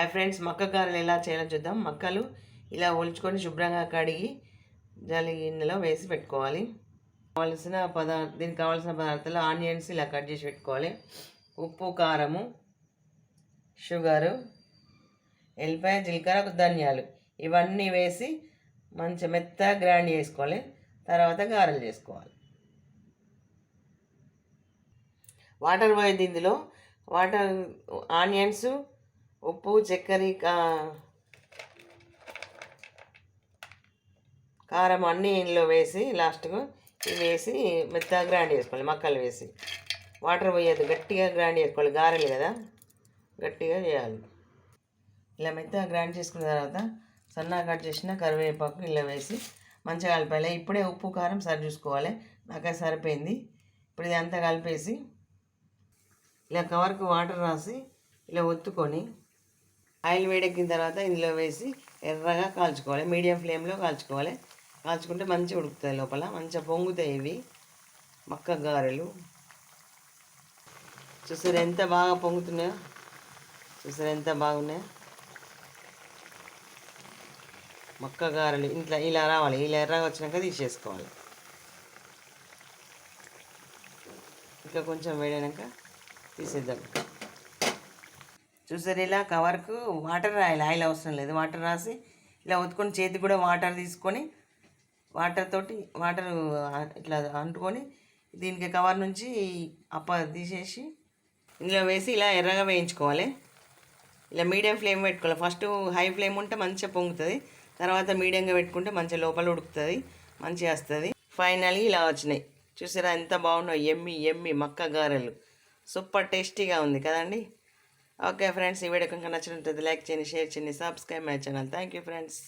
Hi friends మక్క గారెలు ఎలా చేయాలో చూద్దాం. మక్కలు ఇలా ఒలుచుకొని శుభ్రంగా కడిగి జలి గిన్నెలో వేసి పెట్టుకోవాలి. కావలసిన పదార్థ దీనికి కావాల్సిన పదార్థాలు ఆనియన్స్ ఇలా కట్ చేసి పెట్టుకోవాలి. ఉప్పు కారము షుగరు ఎల్లిపాయ జీలకర్ర ధనియాలు. ఇవన్నీ వేసి మంచి మెత్తగా గ్రైండ్ చేసుకోవాలి. తర్వాత గారెలు చేసుకోవాలి. వాటర్ పోయింది ఇందులో. వాటర్ ఆనియన్స్ ఉప్పు చక్కెర కా- కారం అన్నీ ఇందులో వేసి లాస్ట్కు ఇవి వేసి మెత్తగా గ్రైండ్ చేసుకోవాలి మక్కలు వేసి. వాటర్ పోయద్దు గట్టిగా గ్రైండ్ చేసుకోవాలి గారెలు కదా. గట్టిగా చేయాలి. ఇలా మెత్తగా గ్రైండ్ చేసుకున్న తర్వాత సన్నగా కట్ చేసిన కరివేపాకు ఇలా వేసి మంచిగా కలిపాలి. ఇప్పుడే ఉప్పు కారం సరి చూసుకోవాలి. నాకే సరిపోయింది. ఇప్పుడు ఇది అంతా కలిపేసి ఇలా కవర్కి వాటర్ రాసి ఇలా ఒత్తుకొని ఆయిల్ వేడెక్కిన తర్వాత ఇందులో వేసి ఎర్రగా కాల్చుకోవాలి. మీడియం ఫ్లేమ్లో కాల్చుకోవాలి. కాల్చుకుంటే మంచిగా ఉడుకుతాయి లోపల. మంచిగా పొంగుతాయి ఇవి. మక్క గారెలు. చూసారు ఎంత బాగా పొంగుతున్నాయో? చూసారు ఎంత బాగున్నాయో? మక్క గారెలు ఇంట్లో ఇలా రావాలి. ఇలా ఎర్రగా వచ్చినాక తీసేసుకోవాలి. ఇంకా కొంచెం వేడినాక తీసేద్దాం. చూసారు ఇలా కవర్కు వాటర్ రాయాలి. ఆయిల్ అవసరం లేదు. వాటర్ రాసి ఇలా ఒత్తుకొని చేతికి కూడా వాటర్ తీసుకొని వాటర్ తోటి వాటర్ ఇట్లా అంటుకొని దీనికి కవర్ నుంచి అప్ప తీసేసి ఇందులో వేసి ఇలా ఎర్రగా వేయించుకోవాలి. ఇలా మీడియం ఫ్లేమ్ పెట్టుకోవాలి. ఫస్ట్ హై ఫ్లేమ్ ఉంటే మంచిగా పొంగుతుంది. తర్వాత మీడియంగా పెట్టుకుంటే మంచిగా లోపల ఉడుకుతుంది. మంచిగా వస్తుంది. ఫైనల్గా ఇలా వచ్చినాయి. చూసారా ఎంత బాగున్నాయి. ఎమ్మి ఎమ్మి మక్క గారెలు. సూపర్ టేస్టీగా ఉంది కదండి. ఓకే ఫ్రెండ్స్ ఈ వీడియో కనుక నచ్చినట్లయితే లైక్ చేయండి షేర్ చేయండి subscribe my channel thank you friends